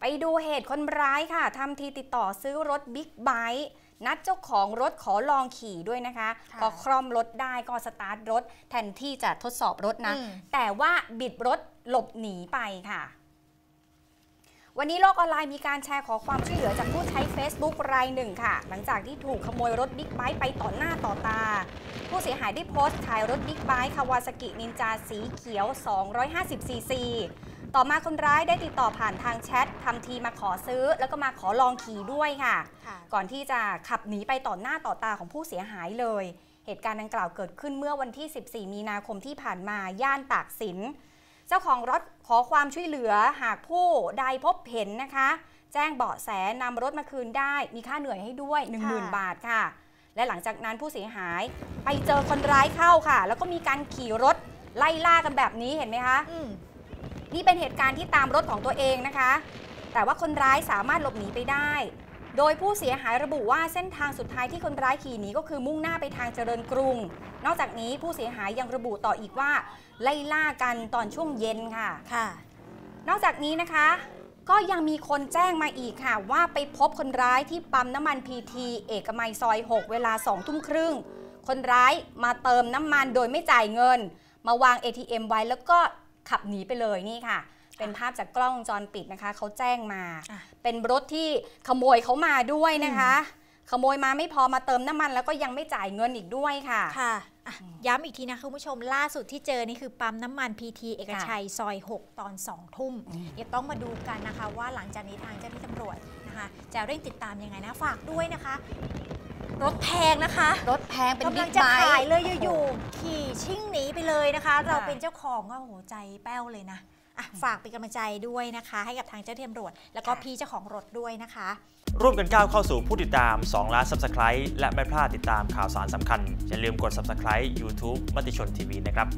ไปดูเหตุคนร้ายค่ะทำทีติดต่อซื้อรถบิ๊กไบค์นัดเจ้าของรถขอลองขี่ด้วยนะคะค่ะพอคล่อมรถได้ก็สตาร์ทรถ แทนที่จะทดสอบรถนะอืมแต่ว่าบิดรถหลบหนีไปค่ะ วันนี้โลกออนไลน์มีการแชร์ขอความช่วยเหลือจากผู้ใช้ Facebook รายหนึ่งค่ะ หลังจากที่ถูกขโมยรถบิ๊กไบค์ไปต่อหน้าต่อตา ผู้เสียหายได้โพสต์ขายรถบิ๊กไบค์คาวาซากินินจาสีเขียว 250ซีซี ต่อมาคนร้ายได้ติดต่อผ่านทางแชททำทีมาขอซื้อ แล้วก็มาขอลองขี่ด้วยค่ะค่ะ ก่อนที่จะขับหนีไปต่อหน้าต่อตาของผู้เสียหายเลย เหตุการณ์ดังกล่าวเกิดขึ้นเมื่อวันที่ 14 มีนาคมที่ผ่านมาย่านตากสิน เจ้าของรถขอความช่วยเหลือหากผู้ใดพบเห็นนะคะ แจ้งเบาะแสนำรถมาคืนได้ มีค่าเหนื่อยให้ด้วย 10,000 บาทค่ะ และหลังจากนั้นผู้เสียหายไปเจอคนร้ายเข้าค่ะ แล้วก็มีการขี่รถไล่ล่ากันแบบนี้เห็นไหมคะอืม นี่เป็นเหตุการณ์ที่ตามรถของตัวเองนะคะ แต่ว่าคนร้ายสามารถหลบหนีไปได้ โดยผู้เสียหายระบุว่าเส้นทางสุดท้ายที่คนร้ายขี่หนีก็คือมุ่งหน้าไปทางเจริญกรุง นอกจากนี้ผู้เสียหายยังระบุต่ออีกว่า ไล่ล่ากันตอนช่วงเย็นค่ะค่ะ นอกจากนี้นะคะก็ยังมีคนแจ้งมาอีกค่ะ ว่าไปพบคนร้ายที่ปั๊มน้ำมันพีทีเอกมัยซอย 6 เวลา2ทุ่มครึ่ง คนร้ายมาเติมน้ำมันโดยไม่จ่ายเงิน มาวาง ATM ไว้แล้วก็ ขับหนีไปเลยนี่ค่ะ เป็นภาพจากกล้องวงจรปิดนะคะเขาแจ้งมาอะเป็นรถที่ขโมยเขามาด้วยนะคะ ขโมยมาไม่พอมาเติมน้ำมัน แล้วก็ยังไม่จ่ายเงินอีกด้วยค่ะค่ะอะย้ำอีกทีนะคุณผู้ชมล่าสุดที่เจอนี่คือปั๊มน้ำมันพีทีเอกชัยซอย 6 ตอน 2 ทุ่มอืมเดี๋ยวต้องมาดูกันนะคะ ว่าหลังจากนี้ทางเจ้าหน้าที่ตำรวจนะคะ จะเร่งติดตามยังไงนะฝากด้วยนะคะ รถแพงนะคะ รถแพงเป็นกำลับิ๊งกจะไบขายค์เลยอยู่ๆขี่ชิ่งห นีไปเลยนะคะ เราค่ะเป็นเจ้าของก็โอ้โหใจแป้วเลยนะอะฝากเป็นกำลังใจด้วยนะคะ ให้กับทางเจ้าหน้าที่ตำรวจ แล้วก็พี่เจ้าของรถด้วยนะคะ ร่วมกันก้าวเข้าสู่ผู้ติดตาม 2 ล้าน Subscribe และไม่พลาดติดตามข่าวสารสำคัญ อย่าลืมกด Subscribe YouTube มติชนทีวีนะครับ